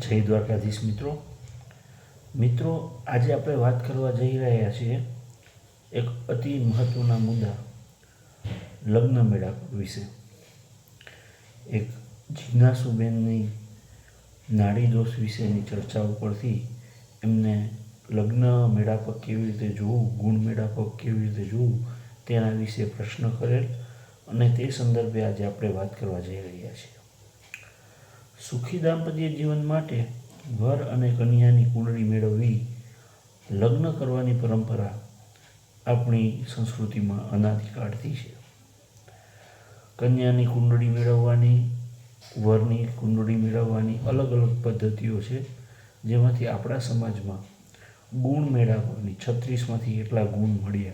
જય દ્વારકાધીશ મિત્રો. મિત્રો, આજે આપણે વાત કરવા જઈ રહ્યા છીએ એક અતિ મહત્ત્વના મુદ્દા, લગ્ન મેળાપ વિશે. એક જિજ્ઞાસુબેનની નાડી દોષ વિશેની ચર્ચા ઉપરથી એમને લગ્ન મેળાપક કેવી રીતે જોવું, ગુણ મેળાપક કેવી રીતે જોવું, તેના વિશે પ્રશ્ન કરેલ અને તે સંદર્ભે આજે આપણે વાત કરવા જઈ રહ્યા છીએ. સુખી દાંપત્ય જીવન માટે વર અને કન્યાની કુંડળી મેળવવી લગ્ન કરવાની પરંપરા આપણી સંસ્કૃતિમાં અનાધિકાળથી છે. કન્યાની કુંડળી મેળવવાની, વરની કુંડળી મેળવવાની અલગ અલગ પદ્ધતિઓ છે, જેમાંથી આપણા સમાજમાં ગુણ મેળવવાની, છત્રીસમાંથી કેટલા ગુણ મળ્યા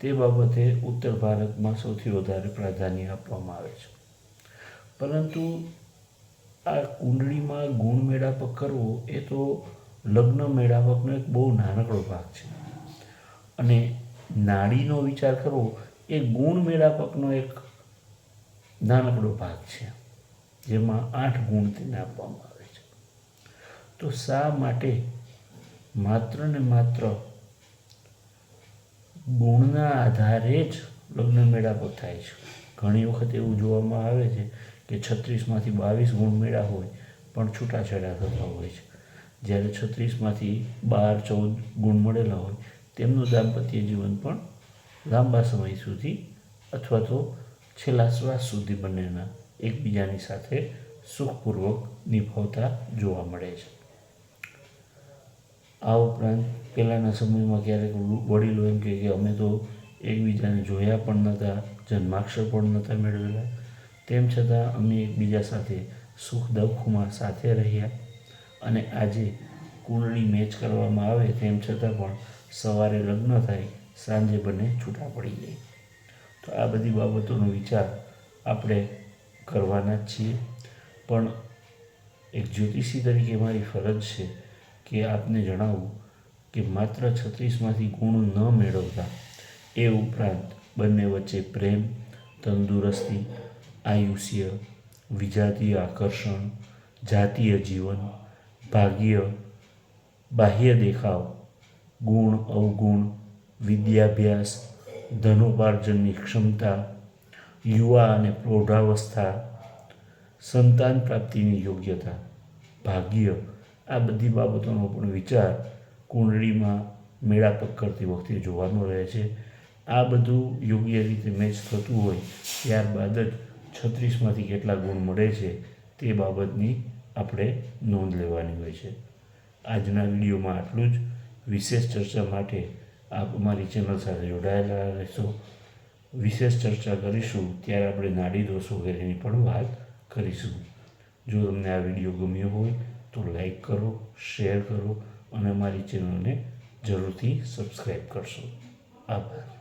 તે બાબતે ઉત્તર ભારતમાં સૌથી વધારે પ્રાધાન્ય આપવામાં આવે છે. પરંતુ આ કુંડળીમાં ગુણ મેળાપ કરવો એ તો લગ્ન મેળાપકનો એક બહુ નાનકડો ભાગ છે. અને નાડીનો વિચાર કરવો એ ગુણ મેળાપકનો એક નાનકડો ભાગ છે. જેમાં આઠ ગુણ તેને આપવામાં આવે છે. તો શા માટે માત્ર ને માત્ર ગુણના આધારે જ લગ્ન મેળાપક થાય છે? ઘણી વખત એવું જોવામાં આવે છે કે છત્રીસમાંથી બાવીસ ગુણ મેળા હોય, પણ છૂટાછેડા થતા હોય છે. જ્યારે છત્રીસમાંથી બાર, ચૌદ ગુણ મળેલા હોય, તેમનું દાંપત્ય જીવન પણ લાંબા સમય સુધી અથવા તો છેલ્લા શ્વાસ સુધી બંનેના એકબીજાની સાથે સુખપૂર્વક નિભાવતા જોવા મળે છે. આ ઉપરાંત પહેલાંના સમયમાં ક્યારેક વડીલો એમ કહે કે અમે તો એકબીજાને જોયા પણ નહોતા જન્માક્ષર પણ નહોતા મેળવેલા તેમ છતાં અમે એકબીજા સાથે સુખ દુઃખમાં સાથે રહ્યા અને આજે કુંડળી મેચ કરવામાં આવે તેમ છતાં પણ સવારે લગ્ન થાય, સાંજે બંને છૂટા પડી જાય. તો આ બધી બાબતોનો વિચાર આપણે કરવાના જ છીએ. પણ એક જ્યોતિષી તરીકે મારી ફરજ છે કે આપને જણાવું કે માત્ર છત્રીસમાંથી ગુણ ન મેળવતા, એ ઉપરાંત બંને વચ્ચે પ્રેમ, તંદુરસ્તી આયુષ્ય વિજાતીય આકર્ષણ, જાતીય જીવન, ભાગ્ય, બાહ્ય દેખાવ, ગુણ, અવગુણ, વિદ્યાભ્યાસ, ધનોપાર્જનની ક્ષમતા, યુવા અને પ્રૌઢાવસ્થા, સંતાન પ્રાપ્તિની યોગ્યતા, ભાગ્ય, આ બધી બાબતોનો પણ વિચાર કુંડળીમાં મેળાપક કરતી વખતે જોવાનો રહે છે. આ બધું યોગ્ય રીતે મેચ થતું હોય ત્યારબાદ જ છત્રીસમાંથી કેટલા ગુણ મળે છે તે બાબતની આપણે નોંધ લેવાની હોય છે. આજના વિડીયોમાં આટલું જ. વિશેષ ચર્ચા માટે આપ અમારી ચેનલ સાથે જોડાયેલા રહેશો. વિશેષ ચર્ચા કરીશું ત્યારે આપણે નાડી દોષ વગેરેની પણ વાત કરીશું. જો તમને આ વીડિયો ગમ્યો હોય તો લાઈક કરો, શેર કરો અને અમારી ચેનલને જરૂરથી સબસ્ક્રાઈબ કરશો. આભાર.